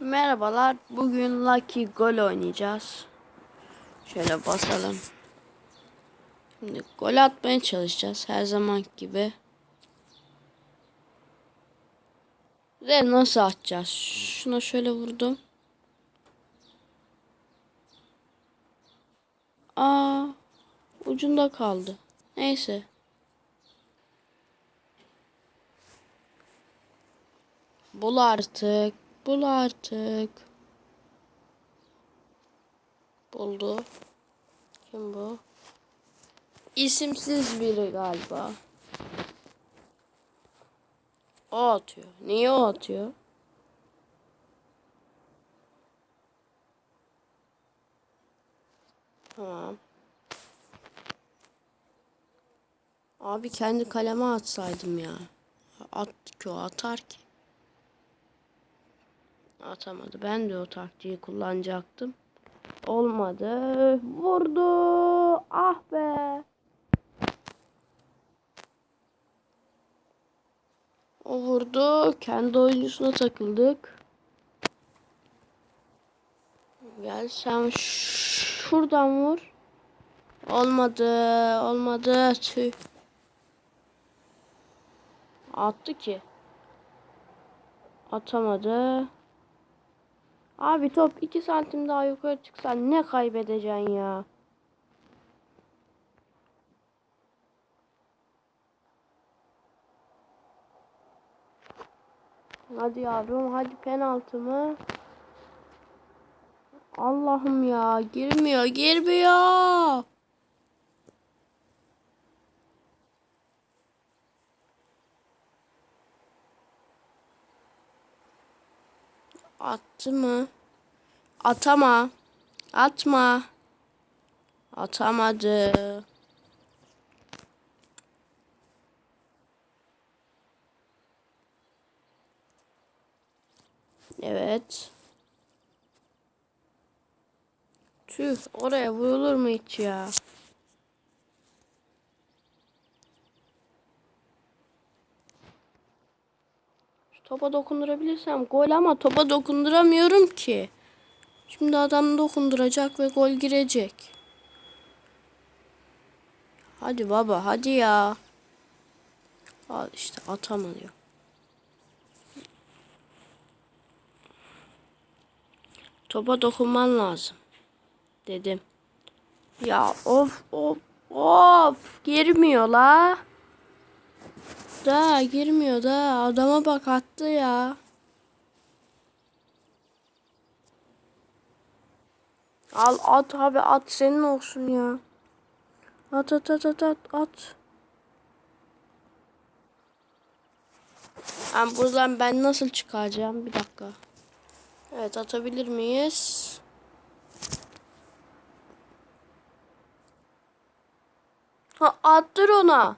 Merhabalar. Bugün Lucky Gol oynayacağız. Şöyle basalım. Şimdi gol atmaya çalışacağız her zaman gibi. Ve nasıl atacağız? Şuna şöyle vurdum. Aa, ucunda kaldı. Neyse. Bul artık. Bul artık. Buldu. Kim bu? İsimsiz biri galiba. O atıyor. Niye o atıyor? Tamam. Abi kendi kaleme atsaydım ya. At ki o atar ki. Atamadı. Ben de o taktiği kullanacaktım. Olmadı. Vurdu. Ah be. O vurdu. Kendi oyuncusuna takıldık. Gel sen şuradan vur. Olmadı. Olmadı. Tüh. Attı ki. Atamadı. Abi top 2 santim daha yukarı çıksan ne kaybedeceksin ya? Hadi yavrum hadi penaltı mı? Allah'ım ya girmiyor girmiyor. Attı mı? Atama. Atma. Atamadı. Evet. Tüh oraya vurulur mu hiç ya? Topa dokundurabilirsem gol ama topa dokunduramıyorum ki. Şimdi adam dokunduracak ve gol girecek. Hadi baba hadi ya. Al işte atamıyor. Topa dokunman lazım. Dedim. Ya of of of girmiyor la. Da girmiyor da adama bak attı ya. Al at abi at senin olsun ya. At at at at at at. Ben buradan ben nasıl çıkacağım? Bir dakika. Evet atabilir miyiz? Ha attır ona.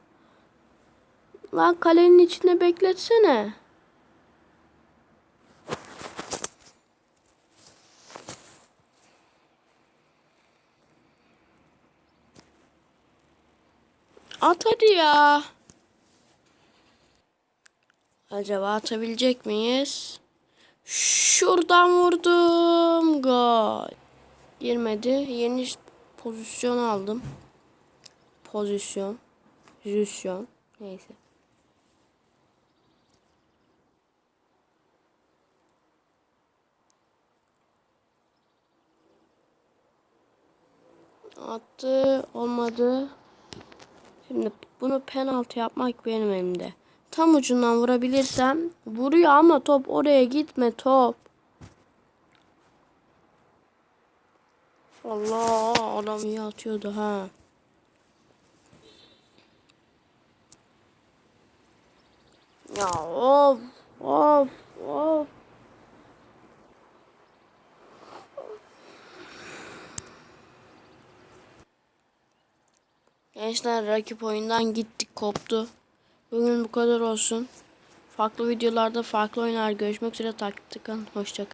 Lan kalenin içinde bekletsene. At hadi ya. Acaba atabilecek miyiz? Şuradan vurdum. Gol. Girmedi. Yeni pozisyon aldım. Pozisyon. Pozisyon. Neyse. Attı. Olmadı. Şimdi bunu penaltı yapmak benim elimde. Tam ucundan vurabilirsem vuruyor ama top oraya gitme top. Allah adam iyi atıyordu ha. Ya of of. Gençler rakip oyundan gittik koptu. Bugün bu kadar olsun. Farklı videolarda farklı oyunlar görüşmek üzere takipte kalın. Hoşçakalın.